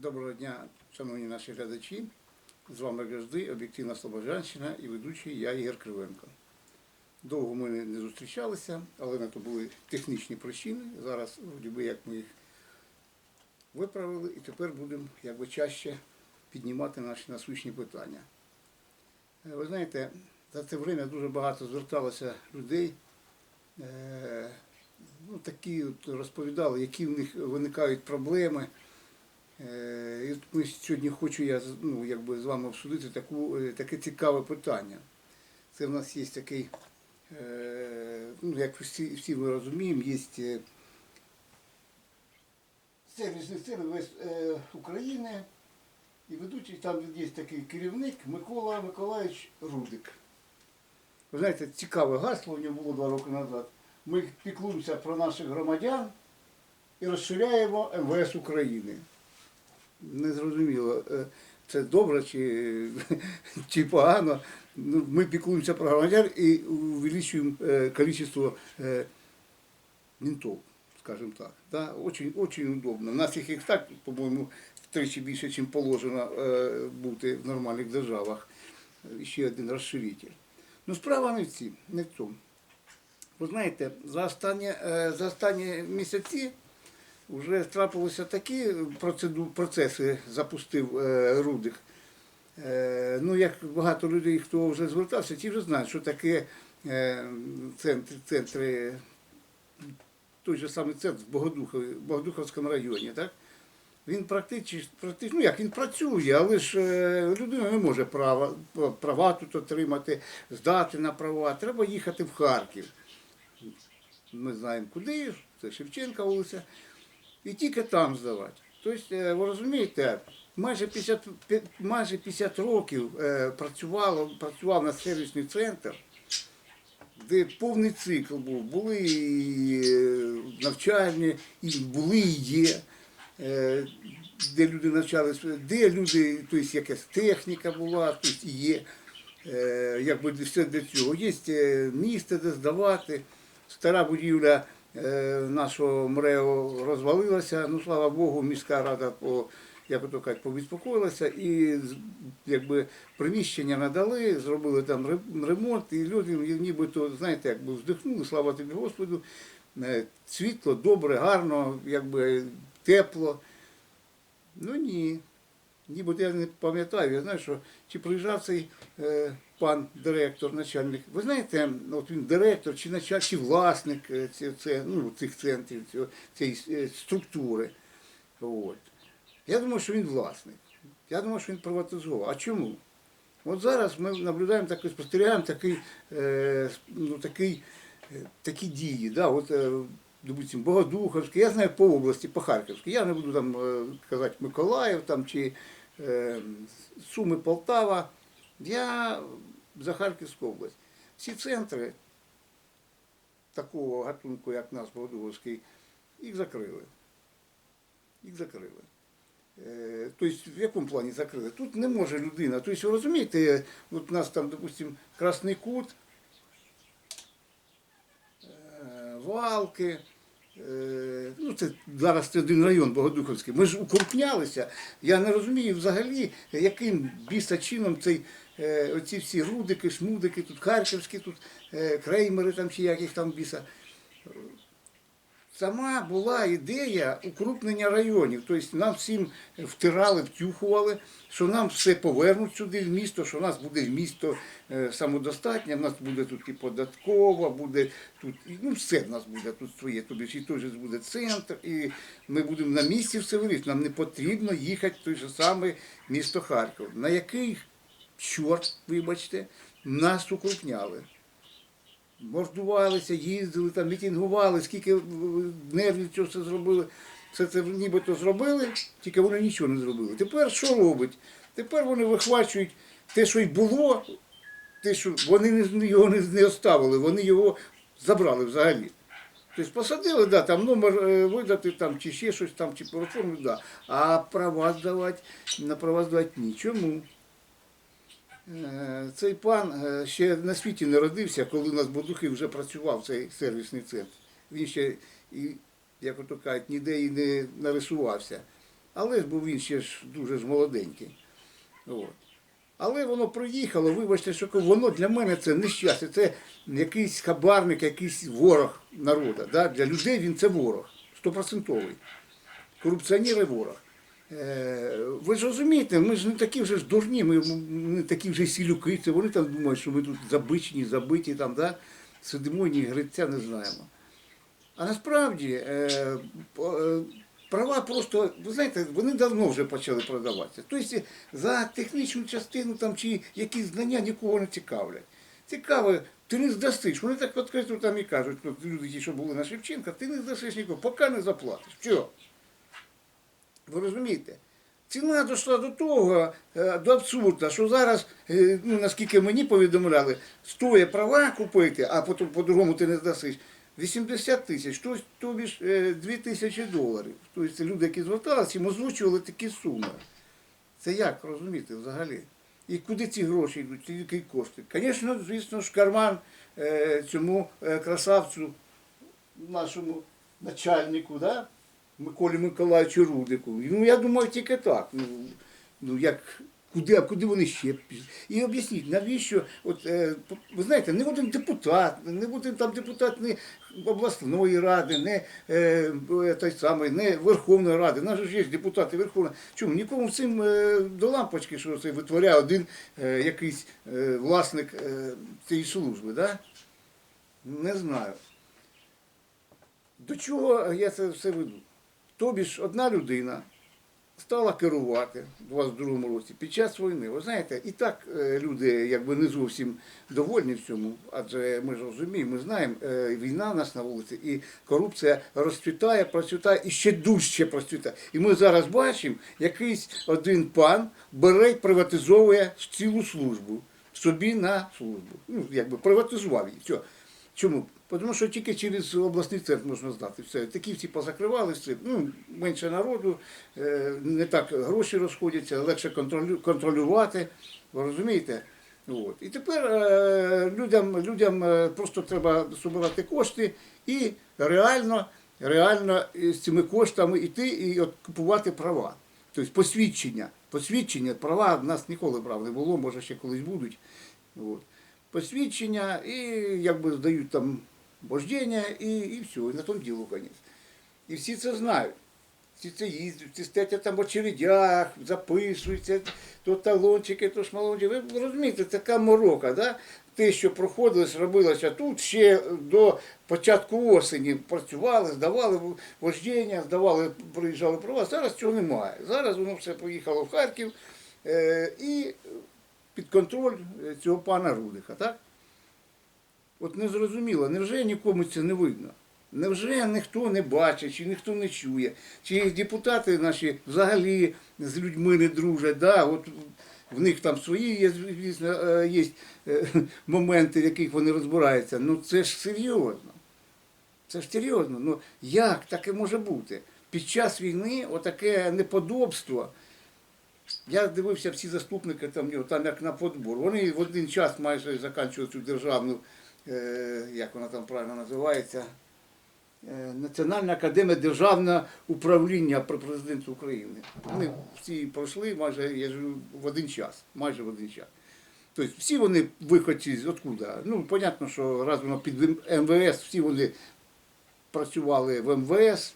Доброго дня, шановні наші глядачі. З вами Гажди, об'єктивна Слобожанщина і ведучий я Ігор Кривенко. Довго ми не зустрічалися, але на то були технічні причини. Зараз, вроді як ми їх виправили, і тепер будемо якби чаще піднімати наші насущні питання. Е, Ви знаєте, за це время дуже багато зверталося людей. е, Ну, такі от розповідали, які в них виникають проблеми. Е, І сьогодні хочу я ну, якби з вами обсудити таку, е, таке цікаве питання. Це в нас є такий, е, ну, як всі, всі ми розуміємо, є е, сервісний сервіс е, України і ведучий там є такий керівник Микола Миколаївич Рудик. Ви знаєте, цікаве гасло у нього було два роки назад. Ми піклуємося про наших громадян і розширяємо МВС України. Незрозуміло, е, це добре чи, чи погано. Ну, Ми піклуємося про громадян і увеличуємо е, кількість е, ментов, скажімо так. Очень, очень удобно. У нас їх і так, по-моєму, втричі більше, ніж положено бути в нормальних державах. Ще один розширитель. Ну, справа не в цім, не в цьому. Ви знаєте, за останні, за останні місяці вже трапилися такі процеси, запустив е, Рудик. Е, ну, як багато людей, хто вже звертався, ті вже знають, що таке е, центри, центри, той же самий центр в Богодухові, Богодуховському районі, так? Він практично, практично, ну як він працює, але ж людина не може права, права тут отримати, здати на права. Треба їхати в Харків. Ми знаємо куди, це Шевченка вулиця, і тільки там здавати. Тобто, е, ви розумієте, майже 50, майже 50 років е, працювало, працював на сервісний центр, де повний цикл був. Були і е, навчальні, і були і є, де люди навчалися, де люди, тобто якась техніка була, тобто є. Якби все для цього. Є місце, де здавати. Стара будівля нашого МРЕО розвалилася. Ну, слава Богу, міська рада по, як то кажуть, побіспокоїлася і якби приміщення надали, зробили там ре- ремонт, і люди нібито, знаєте, якби вздихнули, слава тобі Господу. Е, Світло, добре, гарно, якби тепло. Ну ні. Нібито я не пам'ятаю, я знаю, що чи приїжджав цей е, пан директор, начальник. Ви знаєте, от він директор, чи начальник, чи власник е, ці- це, ну, цих центрів, цієї е, структури. От. Я думаю, що він власник. Я думаю, що він приватизував. А чому? От зараз ми наблюдаємо такий, спостерігаємо такий, е, ну, такий, е, такі дії. Да? От, е, допустим, Богодуховський, я знаю по області, по Харківській. Я не буду там е, казати Миколаїв там, чи е, Суми, Полтава. Я за Харківську область. Всі центри такого гатунку, як наш Богодуховський, їх закрили. Їх закрили. Е, Тобто, в якому плані закрили? Тут не може людина. Тобто, ви розумієте, от у нас там, допустимо, Красний Кут, е, Валки, е, ну це зараз це один район Богодуховський. Ми ж укрупнялися. Я не розумію взагалі, яким біса чином цей, оці всі рудики, шмудики, тут харківські, тут е, креймери там чи яких там біса. Сама була ідея укрупнення районів. Тобто нам всім втирали, втюхували, що нам все повернуть сюди в місто, що у нас буде місто е, самодостатнє, в нас буде тут і податкова, буде тут, ну все в нас буде тут своє. Тобто і же буде центр, і ми будемо на місці все вирішити. Нам не потрібно їхати в той же самий місто Харків. На який чорт, вибачте, нас укрупняли мордувалися, їздили, там, мітингували, скільки нервів цього все зробили. Все це нібито зробили, тільки вони нічого не зробили. Тепер що робить? Тепер вони вихвачують те, що й було, те, що вони його не, оставили, вони його забрали взагалі. Тобто посадили, да, там номер е, видати, там, чи ще щось там, чи по да. а права здавати, на права здавати ні. Е, Цей пан е, ще на світі не родився, коли у нас Бодухи вже працював цей сервісний центр. Він ще, як ото кажуть, ніде і не нарисувався. Але ж був він ще ж дуже ж молоденький. От. Але воно приїхало, вибачте, що воно для мене це нещастя, це якийсь хабарник, якийсь ворог народу. Да? Для людей він це ворог, стопроцентовий. Корупціонер і ворог. Е, ви ж розумієте, ми ж не такі вже ж дурні, ми не такі вже сілюки, це вони там думають, що ми тут забичені, забиті, там, да? сидимо і гриця не знаємо. А насправді е, е, права просто, ви знаєте, вони давно вже почали продаватися. Тобто за технічну частину там, чи якісь знання нікого не цікавлять. Цікаво, ти не здасиш. Вони так відкрито там і кажуть, от люди, ті, що були на Шевченка, ти не здасиш нікого, поки не заплатиш. Чого? Ви розумієте? Ціна дійшла до того, е, до абсурду, що зараз, е, ну, наскільки мені повідомляли, стоїть права купити, а потім по-другому ти не здасиш, 80 тисяч, тобі ж е, 2 тисячі доларів. Тобто це люди, які зверталися, їм озвучували такі суми. Це як розумієте взагалі? І куди ці гроші йдуть, які кошти? Звісно, звісно ж, карман е, цьому е, красавцю, нашому начальнику, да? Миколі Миколаївичу Рудику. Ну, я думаю, тільки так. Ну, ну як, куди, а куди вони ще пішли? І об'ясніть, навіщо, от, е, ви знаєте, не один депутат, не один там депутат не обласної ради, не е, е, той самий, не Верховної Ради. У нас ж є депутати Верховної. Чому? Нікому цим е, до лампочки, що це витворяє один е, якийсь е, власник е, цієї служби, да? Не знаю. До чого я це все веду? Тобі ж одна людина стала керувати у 22-му році під час війни. Ви знаєте, і так е, люди якби не зовсім довольні в цьому, адже ми ж розуміємо, ми знаємо, е, війна в нас на вулиці, і корупція розцвітає, процвітає і ще дужче процвітає. І ми зараз бачимо, якийсь один пан бере і приватизовує цілу службу собі на службу. Ну, якби приватизував її. Чому? Тому що тільки через обласний центр можна здати. Все. Такі всі позакривалися, ну, менше народу, е, не так гроші розходяться, легше контролю- контролювати. Ви розумієте? От. І тепер е, людям, людям е, просто треба збирати кошти і реально, реально з цими коштами йти і от купувати права. Тобто посвідчення. Посвідчення, права в нас ніколи прав не було, може ще колись будуть. От. Посвідчення і якби здають там вождення і, і все, і на тому діло конець. І всі це знають. Всі це їздять, всі стоять там в очередях, записуються, то талончики, то шмалончики. Ви розумієте, така морока, да? те, що проходилось, робилося тут, ще до початку осені працювали, здавали вождення, здавали, приїжджали права. Зараз цього немає. Зараз воно все поїхало в Харків е, і під контроль е, цього пана Рудика, так? От не зрозуміло, невже нікому це не видно? Невже ніхто не бачить, чи ніхто не чує, чи депутати наші взагалі з людьми не дружать, да? от в них там свої є, звісно, е, є е, моменти, в яких вони розбираються. Ну це ж серйозно. Це ж серйозно. Ну як таке може бути? Під час війни отаке неподобство. Я дивився всі заступники там, там як на подбор. Вони в один час майже закінчують цю державну, як вона там правильно називається, е, Національна академія державного управління при президенту України. Вони всі пройшли майже я ж говорю, в один час. Майже в один час. Тобто всі вони виходці з откуда? Ну, понятно, що раз воно під МВС, всі вони працювали в МВС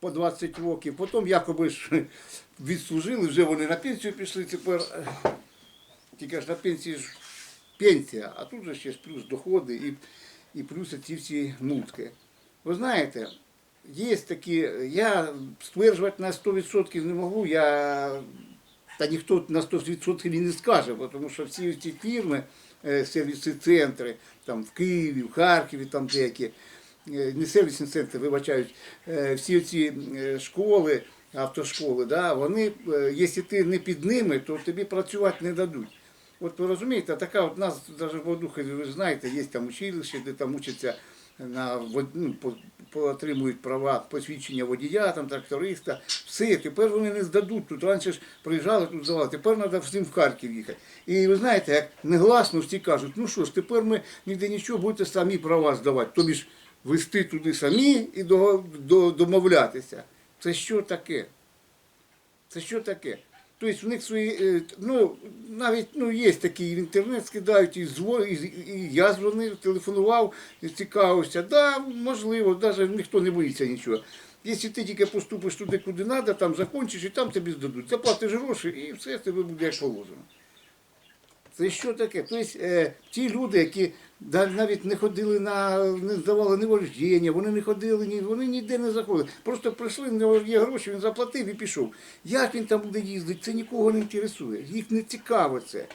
по 20 років, потім якоби ж відслужили, вже вони на пенсію пішли, тепер е, тільки ж на пенсії ж пенсія, а тут же ще плюс доходи і, і плюс ці всі мутки. Ви знаєте, є такі, я стверджувати на 100% не можу, я, та ніхто на 100% і не скаже, тому що всі ці фірми, е, сервісні центри, там в Києві, в Харкові, там деякі, е, не сервісні центри, вибачають, е, всі ці школи, автошколи, да, вони, якщо ти не під ними, то тобі працювати не дадуть. От ви розумієте, така от нас навіть в ви знаєте, є там училище, де там учаться на ну, отримують права посвідчення водія, там, тракториста, все, тепер вони не здадуть. Тут раніше ж приїжджали, тут здавали, тепер треба всім в Харків їхати. І ви знаєте, як негласно всі кажуть, ну що ж, тепер ми ніде нічого, будете самі права здавати. Тобі ж вести туди самі і до, до, домовлятися. Це що таке? Це що таке? Тобто в них свої, е, ну, навіть ну, є такі в інтернет скидають, і, зво, і, і я дзвонив, телефонував, цікавився. Да, можливо, навіть ніхто не боїться нічого. Якщо ти тільки поступиш туди, куди треба, там закончиш і там тобі здадуть. Заплатиш гроші і все тебе буде як положено. Це що таке? Тобто е, ті люди, які навіть не ходили на, не здавали ні вождіння, вони не ходили, ні, вони ніде не заходили. Просто прийшли, в нього є гроші, він заплатив і пішов. Як він там буде їздити, це нікого не інтересує. Їх не цікаво це.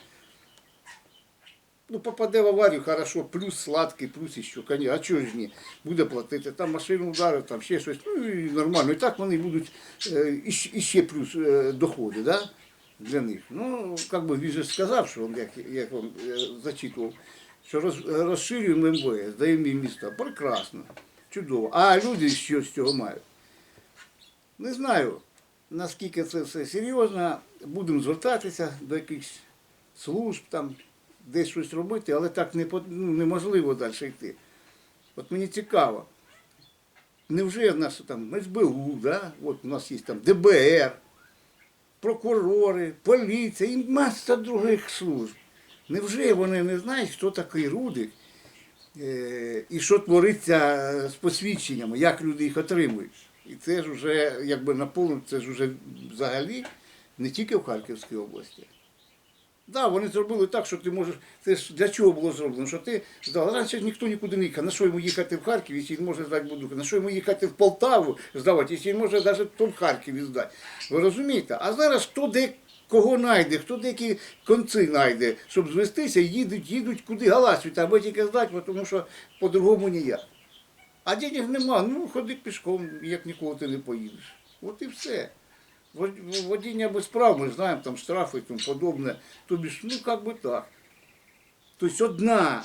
Ну, попаде в аварію, хорошо, плюс сладкий, плюс іще, конечно. А чого ж ні? Буде платити, там машину ударив, там ще щось, ну і нормально. І так вони будуть е, іще, іще плюс е, доходи, да? Для них. Ну, як би він же сказав, що як, як він е, зачитував, що роз, розширюємо МВС, даємо їм міста. Прекрасно, чудово. А люди що з цього мають? Не знаю, наскільки це все серйозно. Будемо звертатися до якихось служб, там, десь щось робити, але так не, ну, неможливо далі йти. От мені цікаво. Невже в нас там СБУ, да? От у нас є там ДБР, прокурори, поліція і маса других служб. Невже вони не знають, хто такий Рудик е, і що твориться з посвідченнями, як люди їх отримують? І це ж вже якби наповнено, це ж вже взагалі не тільки в Харківській області. Да, вони зробили так, що ти можеш. Це ж для чого було зроблено? Що ти здав. Раніше ніхто нікуди не їхав. На що йому їхати в Харків, якщо він може здати будинок? На що йому їхати в Полтаву здавати, якщо він може навіть в Харкові здати? Ви розумієте? А зараз хто де кого знайде, хто деякі конці знайде, щоб звестися, їдуть, їдуть куди галасують, аби тільки здати, тому що по-другому ніяк. А денег нема, ну ходи пішком, як ніколи ти не поїдеш. От і все. Вод- Водіння без прав, ми знаємо, там штрафи і тому подобне. Тобі ж, ну як би так. Тобто одна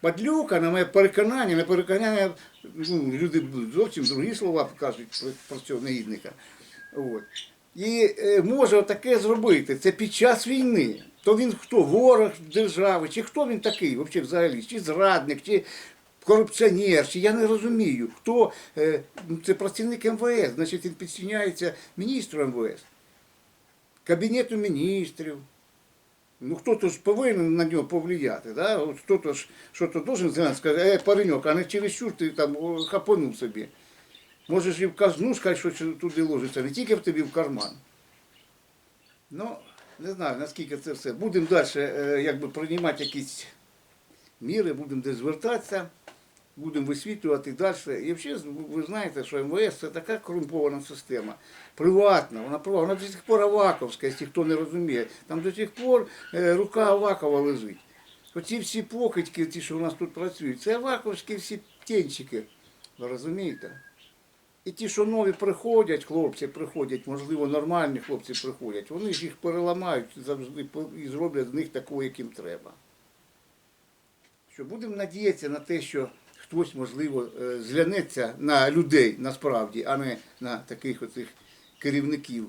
падлюка, на моє переконання, на переконання, ну, люди зовсім другі слова кажуть про, цього негідника. От. І е, може таке зробити. Це під час війни. То він хто? Ворог держави, чи хто він такий взагалі? Чи зрадник, чи корупціонер, чи я не розумію, хто е, це працівник МВС, значить він підчиняється міністру МВС, Кабінету міністрів. Ну хто-то ж повинен на нього повлияти, да? Хто-то ж що-то должен сказати, е, пареньок, а не через що ти там хапанув собі. Можеш і в казну сказати, що туди ложиться, не тільки в тобі в карман. Ну, не знаю, наскільки це все. Будемо далі е, якби, приймати якісь міри, будемо десь звертатися, будемо висвітлювати далі. І взагалі, ви знаєте, що МВС це така корумпована система. Приватна, вона приватна, вона до сих пор Аваковська, якщо хто не розуміє. Там до сих пор е, рука Авакова лежить. Оці всі покидьки, ті, що у нас тут працюють, це Аваковські всі птенчики. Ви розумієте? І ті, що нові приходять, хлопці приходять, можливо, нормальні хлопці приходять, вони ж їх переламають завжди і зроблять з них такого, яким треба. Що будемо надіятися на те, що хтось, можливо, е, зглянеться на людей насправді, а не на таких оцих керівників.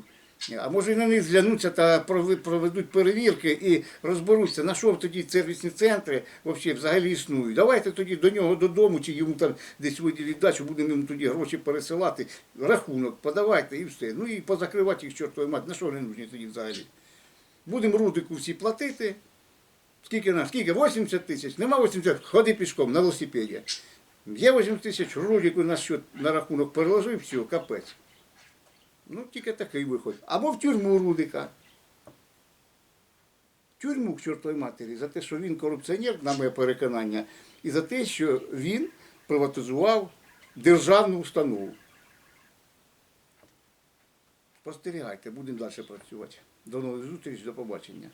А може і на них зглянуться та проведуть перевірки і розберуться, на що тоді сервісні центри взагалі, взагалі існують. Давайте тоді до нього додому, чи йому там десь виділіть дачу, будемо йому тоді гроші пересилати, рахунок подавайте і все. Ну і позакривати їх чортової мать. На що вони нужні тоді взагалі? Будемо рудику всі платити. Скільки нас? Скільки? 80 тисяч. Нема 80, ходи пішком на велосипеді. Є 80 тисяч, рудику на счет на рахунок переложив, все, капець. Ну, тільки такий виход. Або в тюрму Рудика. Тюрму к чортовій матері за те, що він корупціонер, на моє переконання, і за те, що він приватизував державну установу. Спостерігайте, будемо далі працювати. До нових зустрічей, до побачення.